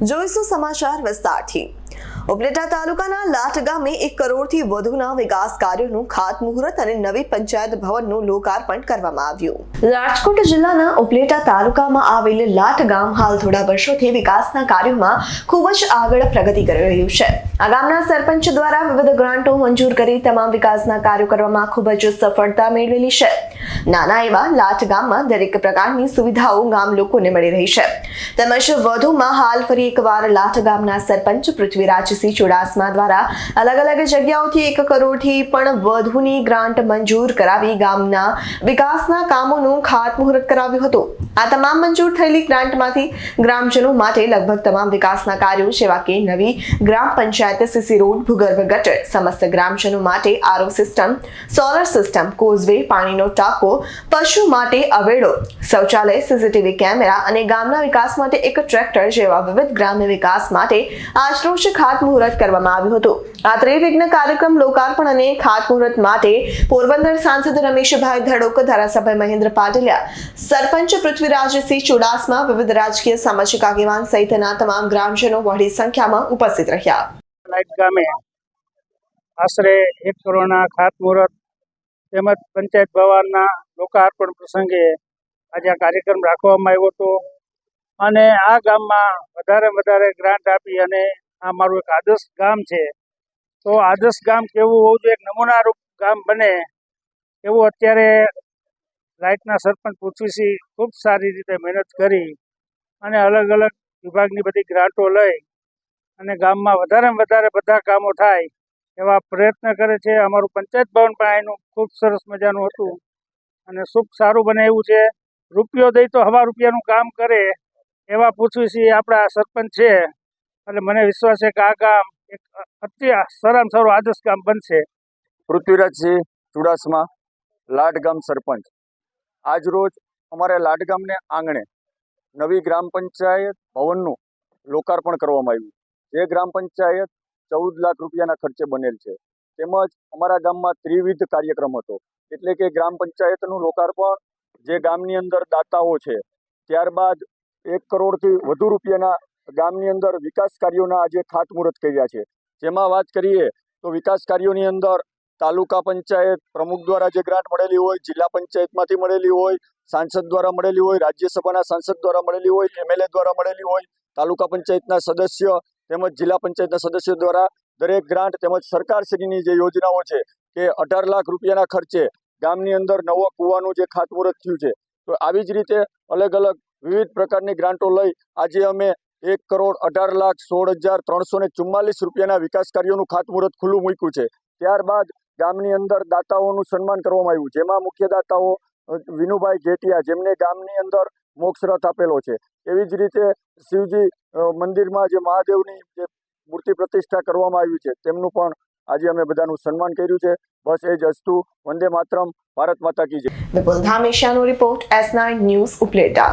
જોઈશું સમાચાર વિસ્તારથી. ઉપલેટા તાલુકાના લાઠ ગામે એક કરોડથી વધુના વિકાસ કાર્યોનું ખાતમુહૂર્ત અને નવી પંચાયત ભવનનું લોકાર્પણ કરવામાં આવ્યું. રાજકોટ જિલ્લાના ઉપલેટા તાલુકામાં આવેલ લાઠ ગામ હાલ થોડા વર્ષોથી વિકાસના કાર્યોમાં ખૂબ જ આગળ પ્રગતિ કરી રહ્યું છે. આ ગામના સરપંચ દ્વારા વિવિધ ગ્રાન્ટો મંજૂર કરી તમામ વિકાસના કાર્યો કરવામાં ખૂબ જ સફળતા મેળવેલી છે. નાના એવા લાઠ ગામમાં દરેક પ્રકારની સુવિધાઓ ગામ લોકોને મળી રહી છે. તેમજ વધુમાં હાલ ફરી એકવાર લાઠ ગામના સરપંચ પૃથ્વીરાજસિંહ ચુડાસમા દ્વારા અલગ અલગ જગ્યાઓથી એક કરોડથી પણ વધુની ગ્રાન્ટ મંજૂર કરાવી ગામના વિકાસના કામોનું ખાતમુહૂર્ત કરાવ્યું હતું. આ તમામ મંજૂર થયેલી ગ્રાન્ટમાંથી ગ્રામજનો માટે લગભગ તમામ વિકાસના કાર્યો જેવા કે નવી ગ્રામ પંચાયત સીસી રોડ, ભૂગર્ભ ગટર, સમસ્ત ગ્રામજનો માટે RO system, solar system, causeway, પાણીનો ટાંકો, પશુ માટે અવેડો, શૌચાલય, સીસીટીવી કેમેરા અને ગામના વિકાસ માટે એક ટ્રેક્ટર જેવા વિવિધ ગ્રામ્ય વિકાસ માટે આજરોજ ખાતમુહૂર્ત કરવામાં આવ્યું હતું. આ ત્રિવિઘ્ન કાર્યક્રમ લોકાર્પણ અને ખાતમુહૂર્ત માટે પોરબંદર સાંસદ રમેશભાઈ ધડોક, ધારાસભ્ય મહેન્દ્ર પાટીલિયા, સરપંચ પૃથ્વીરાજસિંહ ચુડાસમા, વિવિધ રાજકીય સામાજિક આગેવાન સહિતના તમામ ગ્રામજનો વડી સંખ્યામાં ઉપસ્થિત રહ્યા. આશરે એક કરોડના ખાતમુહૂર્ત તેમજ પંચાયત ભવનના લોકાર્પણ પ્રસંગે આજે આ કાર્યક્રમ રાખવામાં આવ્યો હતો. અને આ ગામમાં વધારે વધારે ગ્રાન્ટ આપી અને આ મારું એક આદર્શ ગામ છે. તો આદર્શ ગામ કેવું હોવું જોઈએ? એક નમૂનારૂપ ગામ બને. એવું અત્યારે લાઇટના સરપંચ પૃથ્વીસિંહ ખૂબ સારી રીતે મહેનત કરી અને અલગ અલગ વિભાગની બધી ગ્રાન્ટો લઈ અને ગામમાં વધારે વધારે બધા કામો થાય એવા પ્રયત્ન કરે છે. અમારું પંચાયત ભવન પણ એનું ખૂબ સરસ મજાનું હતું અને ખૂબ સારું બને એવું છે. રૂપિયો દઈ તો હવા રૂપિયાનું કામ કરે એવા પૃથ્વીસિંહ આપણા સરપંચ છે. એટલે મને વિશ્વાસ છે કે આ ગામ એક અતિ સારામાં સારું આદર્શ ગામ બનશે. પૃથ્વીરાજસિંહ ચુડાસમા લાડગામ સરપંચ. આજ રોજ અમારે લાડગામને આંગણે નવી ગ્રામ પંચાયત ભવનનું લોકાર્પણ કરવામાં આવ્યું. જે ગ્રામ પંચાયત ચૌદ લાખ રૂપિયાના ખર્ચે બનેલ છે. તેમજ અમારા ગામમાં ત્રિવિધ કાર્યક્રમ હતો. એટલે કે ગ્રામ પંચાયતનું લોકાર્પણ જે ગામની અંદર દાતાઓ છે, ત્યારબાદ એક કરોડથી વધુ રૂપિયાના ગામની અંદર વિકાસ કાર્યોના આજે ખાતમુહૂર્ત કર્યા છે. જેમાં વાત કરીએ તો વિકાસ કાર્યોની અંદર તાલુકા પંચાયત પ્રમુખ દ્વારા જે ગ્રાન્ટ મળેલી હોય, જિલ્લા પંચાયતમાંથી મળેલી હોય, સાંસદ દ્વારા મળેલી હોય, રાજ્યસભાના સાંસદ દ્વારા મળેલી હોય, એમએલએ દ્વારા મળેલી હોય, તાલુકા પંચાયતના સદસ્ય તેમજ જિલ્લા પંચાયતના સદસ્યો દ્વારા દરેક ગ્રાન્ટ તેમજ સરકારશ્રીની જે યોજનાઓ છે કે અઢાર લાખ રૂપિયાના ખર્ચે ગામની અંદર નવો કૂવાનું જે ખાતમુહૂર્ત થયું છે. તો આવી જ રીતે અલગ અલગ વિવિધ પ્રકારની ગ્રાન્ટો લઈ આજે અમે એક કરોડ અઢાર લાખ સોળ હજાર ત્રણસો ને ચુમ્માલીસ રૂપિયાના વિકાસ કાર્યોનું ખાતમુહૂર્ત ખુલ્લું મૂક્યું છે. ત્યારબાદ ગામની અંદર દાતાઓનું સન્માન કરવામાં આવ્યું, જેમાં મુખ્ય દાતાઓ વિનુભાઈ ઘેટિયા, જેમને ગામની અંદર મોક્ષ રથ આપેલો છે. એવી જ રીતે શિવજી મંદિરમાં જે મહાદેવની જે મૂર્તિ પ્રતિષ્ઠા કરવામાં આવી છે, તેમનું પણ આજે અમે બધાનું સન્માન કર્યું છે. બસ એ જ અસ્તુ. વંદે માતરમ. ભારત માતા કી જય. Report S nine news Upleta